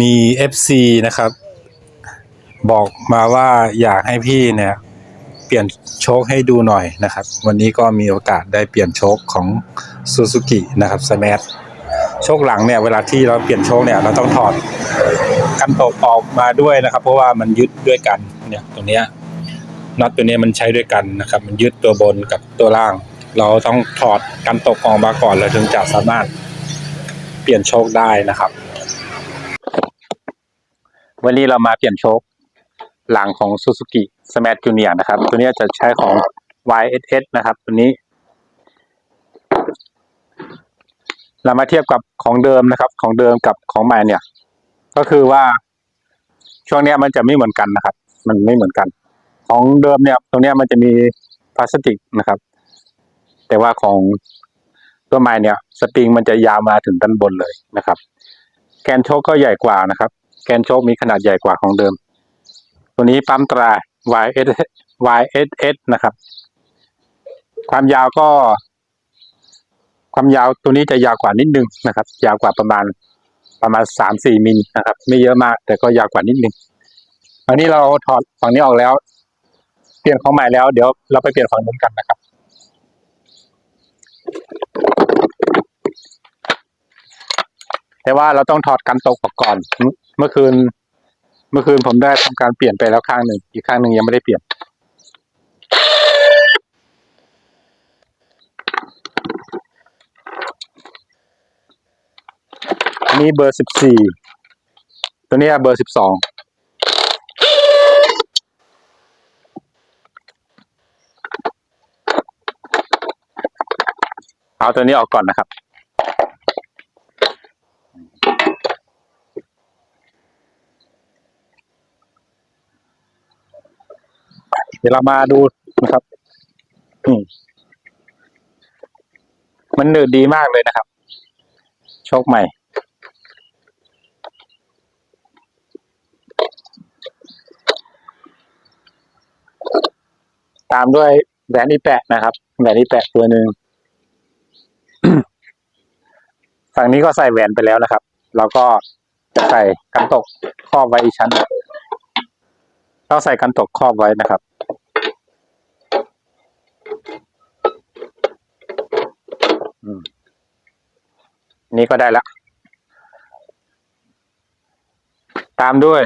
มี FC นะครับ บอกมาว่าอยากให้พี่เนี่ย เปลี่ยนโชคให้ดูหน่อยนะครับ วันนี้ก็มีโอกาสได้เปลี่ยนโชคของ Suzuki นะครับ Smash โชคหลังเนี่ยเวลาที่เราเปลี่ยนโชคเนี่ยเราต้องถอดกันตกออกมาด้วยนะครับ เพราะว่ามันยึดด้วยกันเนี่ยตัวเนี้ยน็อตตัวเนี้ยมันใช้ด้วยกันนะครับ มันยึดตัวบนกับตัวล่าง เราต้องถอดกันตกออกมาก่อนเราถึงจะสามารถเปลี่ยนโชคได้นะครับ วันนี้เรามาเปลี่ยนโชคหลังของ Suzuki Smash Junior นะครับ ตัวนี้จะใช้ของ YSS นะครับ ตัวนี้ เรามาเทียบกับของเดิมนะครับ ของเดิมกับของใหม่เนี่ย ก็คือว่าช่วงเนี้ยมันจะไม่เหมือนกันนะครับ มันไม่เหมือนกัน ของเดิมเนี่ย ตรงเนี้ยมันจะมีพลาสติกนะครับ แต่ว่าของตัวใหม่เนี่ย สปริงมันจะยาวมาถึงด้านบนเลยนะครับ แกนโชคก็ใหญ่กว่านะครับ แกนโชคมีขนาดใหญ่กว่าของเดิม ตัวนี้ปั๊มตรา YS YSS นะครับ ความยาวก็ ความยาวตัวนี้จะยาวกว่านิดนึงนะครับ ยาวกว่าประมาณประมาณสามสี่มิลนะครับ ไม่เยอะมาก แต่ก็ยาวกว่านิดนึงอันนี้เราถอดฝั่งนี้ออกแล้ว เปลี่ยนของใหม่แล้วเดี๋ยวเราไปเปลี่ยนฝั่งนู้นกันนะครับแต่ว่าเราต้องถอดกันตกออกก่อน เมื่อคืน เมื่อคืนผมได้ทำการเปลี่ยนไปแล้วข้างหนึ่ง อีกข้างหนึ่งยังไม่ได้เปลี่ยน อันนี้เบอร์สิบสี่ ตัวนี้เบอร์สิบสองเอาตัวนี้ออกก่อนนะครับ เดี๋ยวเรามาดูนะครับมันหนืดดีมากเลยนะครับ โชคใหม่ ตามด้วยแหวนอีแปะนะครับแหวนอีแปะตัวหนึ่งฝั่งนี้ก็ใส่แหวนไปแล้วนะครับเราก็ใส่กันตกครอบไว้อีกชั้นหนึ่งต้องใส่กันตกครอบไว้นะครับ นี่ก็ได้แล้วตามด้วย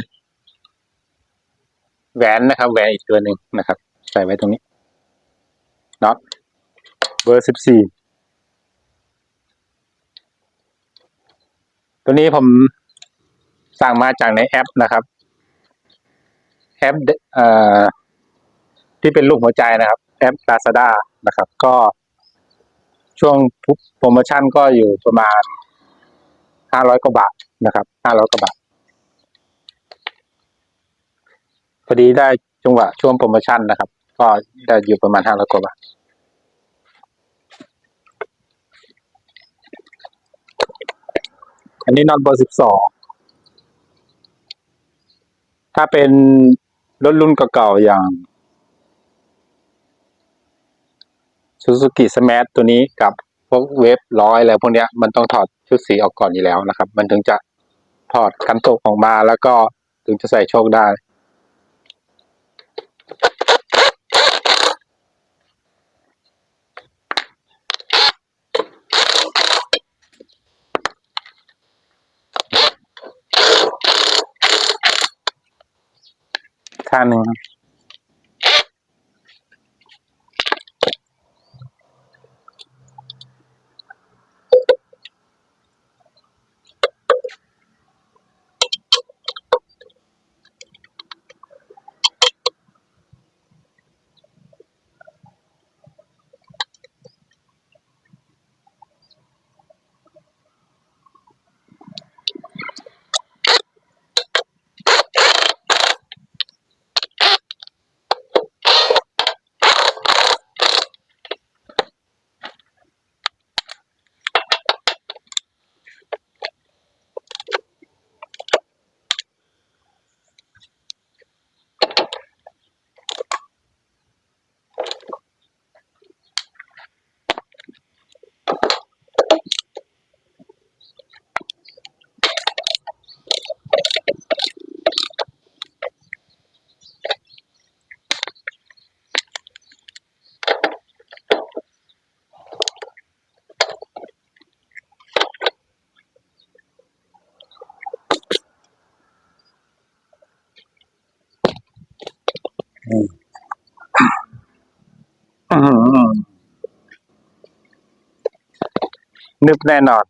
แหวนนะครับ แหวนอีกตัวหนึ่งนะครับ ใส่ไว้ตรงนี้น็อตเบอร์สิบสี่ตัวนี้ผมสั่งมาจากในแอปนะครับ แอปเดเอ่อที่เป็นรูปหัวใจนะครับ แอป Lazada นะครับ ก็ ช่วงโปรโมชั่นก็อยู่ประมาณห้าร้อยกว่าบาทนะครับห้าร้อยกว่าบาทพอดีได้จังหวะช่วงโปรโมชั่นนะครับ ก็ได้อยู่ประมาณห้าร้อยกว่าบาทอันนี้นอนเบอร์สิบสองถ้าเป็นรถรุ่นเก่าๆอย่าง Suzuki Smash ตัวนี้กับพวกเวฟร้อยอะไรพวกเนี้ยมันต้องถอดชุดสีออกก่อนอยู่แล้วนะครับ มันถึงจะถอดกันตกออกมาแล้วก็ถึงจะใส่โชคได้ข้างหนึ่ง นึบแน่นอน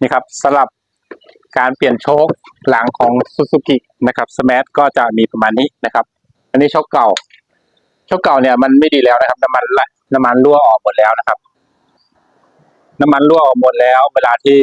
นี่ครับสำหรับการเปลี่ยนโชคหลังของ Suzuki นะครับ Smash ก็จะมีประมาณนี้นะครับ อันนี้โชคเก่า โชคเก่าเนี่ยมันไม่ดีแล้วนะครับ น้ำมันละน้ำมันรั่วออกหมดแล้วนะครับ น้ำมันรั่วออกหมดแล้ว เวลาที่